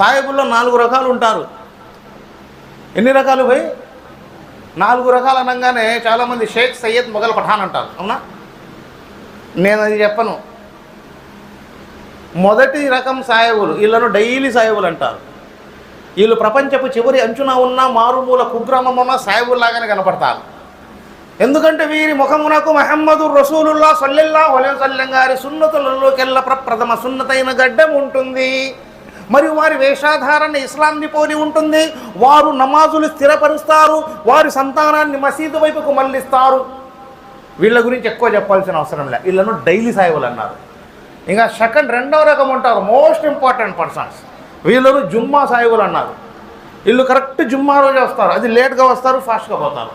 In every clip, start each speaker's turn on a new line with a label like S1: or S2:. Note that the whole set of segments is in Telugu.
S1: సాహెబుల్లో నాలుగు రకాలు ఉంటారు. ఎన్ని రకాలు పోయి నాలుగు రకాలు అనగానే చాలామంది షేక్ సయ్యద్ మొఘల్ పఠాన్ అంటారు. అవునా? నేను అది చెప్పను. మొదటి రకం సాయబులు వీళ్ళను డైలీ సాయబులు అంటారు. వీళ్ళు ప్రపంచపు చివరి అంచున ఉన్న మారుమూల కుగ్రామం ఉన్న సాయబుల్లాగానే కనపడతారు. ఎందుకంటే వీరి ముఖమునకు మహమ్మదు రసూలుల్లా సల్లెల్లా సల్లెం గారి సున్నతులలోకెల్ల ప్రప్రథమ సున్నతైన గడ్డం ఉంటుంది. మరియు వారి వేషాధారణ ఇస్లాంని పోలి ఉంటుంది. వారు నమాజులు స్థిరపరుస్తారు. వారి సంతానాన్ని మసీదు వైపుకు మళ్ళిస్తారు. వీళ్ళ గురించి ఎక్కువ చెప్పాల్సిన అవసరం లేదు వీళ్ళను డైలీ సాయిబులు అన్నారు. ఇంకా సెకండ్ రెండవ రకం ఉంటారు. Most important persons. వీళ్ళను జుమ్మా సాయిబులు అన్నారు. వీళ్ళు కరెక్ట్ జుమ్మా రోజు వస్తారు. అది లేట్గా వస్తారు ఫాస్ట్గా పోతారు.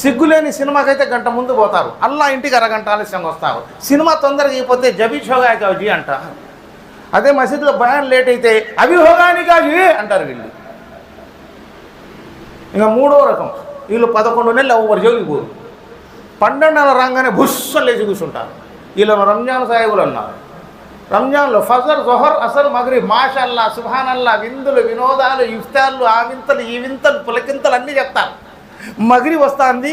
S1: సిగ్గులేని సినిమాకైతే గంట ముందు పోతారు. అల్లా ఇంటికి అరగంట ఆలస్యంగా వస్తారు. సినిమా తొందరగా అయిపోతే జబీ షోగాయకాజీ అంటారు అదే మసీదులో బయాన్ లేట్ అయితే అవి అంటారు వీళ్ళు. ఇంకా మూడో రకం వీళ్ళు పదకొండు నెలలు ఎవరు జోలికి పోరు. పన్నెండు నెలలు రాగానే బుస్స లేచి కూర్చుంటారు. వీళ్ళను రంజాన్ సాహిబులు అన్నారు. రంజాన్లో ఫజర్ జొహర్ అసలు మగరి మాషల్లా సుభానల్లా విందులు వినోదాలు ఇఫ్తార్లు ఆ వింతలు ఈ వింతలు పులకింతలు అన్నీ చెప్తారు. మగిరి వస్తుంది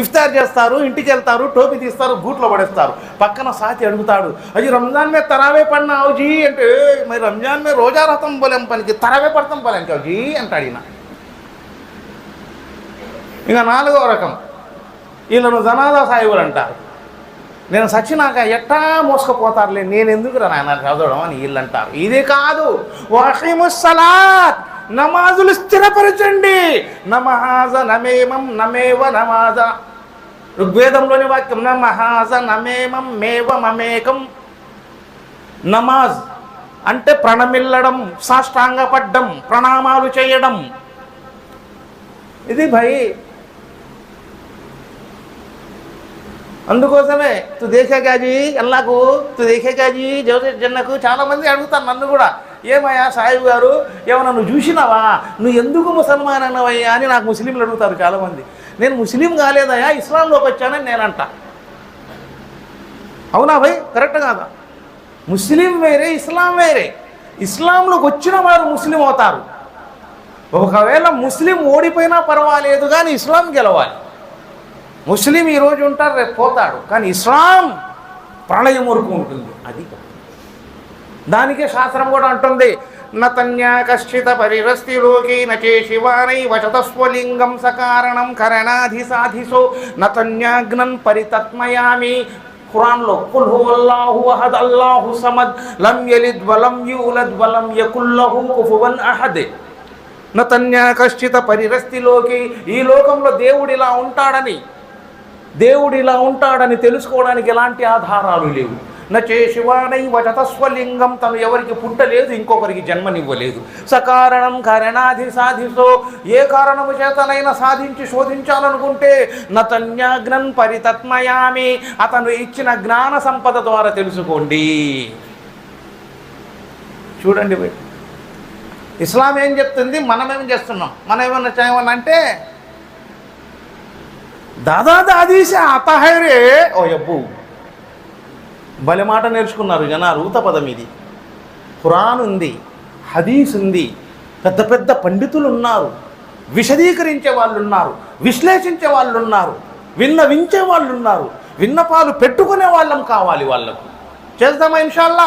S1: ఇఫ్తార్ చేస్తారు ఇంటికి వెళ్తారు టోపీ తీస్తారు బూట్లో పడేస్తారు. పక్కన సాతి అడుగుతాడు అది రంజాన్ మీద తరావే పడినా జీ అంటే మరి రంజాన్ మీద రోజా రథం పోలేం పనికి తరావే పడతాం పోలేం జీ అంటాడు ఈయన. ఇంకా నాలుగో రకం వీళ్ళను జనాదా సాయిబులు అంటారు నేను సచ్చినాక ఎట్టా మోసుకుపోతారులే నేను ఎందుకు రా నాయన చదవడం? అని వీళ్ళు అంటారు ఇది కాదు సలాత్. నమాజులు స్థిరపరచండి. నమహాజ నమేమం నమేవ నమాజ. ఋగ్వేదంలోని వాక్యం నమహాజ నమేమం మేవ మమేకం. నమాజ్ అంటే ప్రణమిల్లడం సాష్టాంగపడ్డం ప్రణామాలు చేయడం. ఇది భయ్. అందుకోసమే తు దేశే కాజీ అల్లాకు తు దేశే కాజీ జోసెఫ్ జన్నకు చాలామంది అడుగుతారు నన్ను కూడా. ఏమయ్యా సాహిబు గారు? ఏమన్నా నువ్వు చూసినావా? నువ్వు ఎందుకు ముసల్మాన్ అన్నవయ్యా అని నాకు ముస్లింలు అడుగుతారు చాలామంది. నేను ముస్లిం కాలేదయ్యా ఇస్లాంలోకి వచ్చానని నేనంట. అవునా భయ్? కరెక్ట్ కాదా? ముస్లిం వేరే ఇస్లాం వేరే. ఇస్లాంలోకి వచ్చిన వారు ముస్లిం అవుతారు. ఒకవేళ ముస్లిం ఓడిపోయినా పర్వాలేదు కానీ ఇస్లాం గెలవాలి. ముస్లిం ఈరోజు ఉంటారు రేపు పోతాడు. కానీ ఇస్లాం ప్రళయం వరకు ఉంటుంది. అది దానికే శాస్త్రం కూడా అంటుంది. నతన్యా కశ్చిత పరిరస్తి లోకే నచే శివానై వచతస్వలింగం సకారణం కరణాధి సాధిసో నతన్యాగ్నం పరితత్మయామి. ఖురాన్లో కుల్ హువల్లాహు అహద్ అల్లాహు సమద్ లం యలిద్ వలం యూలద్ వలం యకుల్లహు కుఫువన్ అహద్. నతన్యా కశ్చిత పరిరస్తిలోకి ఈ లోకంలో దేవుడు ఇలా ఉంటాడని దేవుడు ఇలా ఉంటాడని తెలుసుకోవడానికి ఎలాంటి ఆధారాలు లేవు. నచే శివానై వచతస్వలింగం తను ఎవరికి పుట్టలేదు ఇంకొకరికి జన్మనివ్వలేదు. సకారణం కరణాధి సాధిసో ఏ కారణము చేతనైనా సాధించి శోధించాలనుకుంటే నతన్యాగ్నం పరితత్మయామి అతను ఇచ్చిన జ్ఞాన సంపద ద్వారా తెలుసుకోండి. చూడండి ఇస్లాం ఏం చెప్తుంది? మనమేం చేస్తున్నాం? మనం ఏమన్నా చేయమనంటే దాదా దాదీసే అతహైరే ఓ అబ్బు బలిమాట మాట నేర్చుకున్నారు జనాలు ఊత పదం ఇది. ఖురాన్ ఉంది హదీస్ ఉంది పెద్ద పెద్ద పండితులు ఉన్నారు విశదీకరించే వాళ్ళు ఉన్నారు విశ్లేషించే వాళ్ళు ఉన్నారు విన్నవించే వాళ్ళు ఉన్నారు విన్నపాలు పెట్టుకునే వాళ్ళం కావాలి వాళ్ళకు. చేద్దామా ఇన్షాల్లా?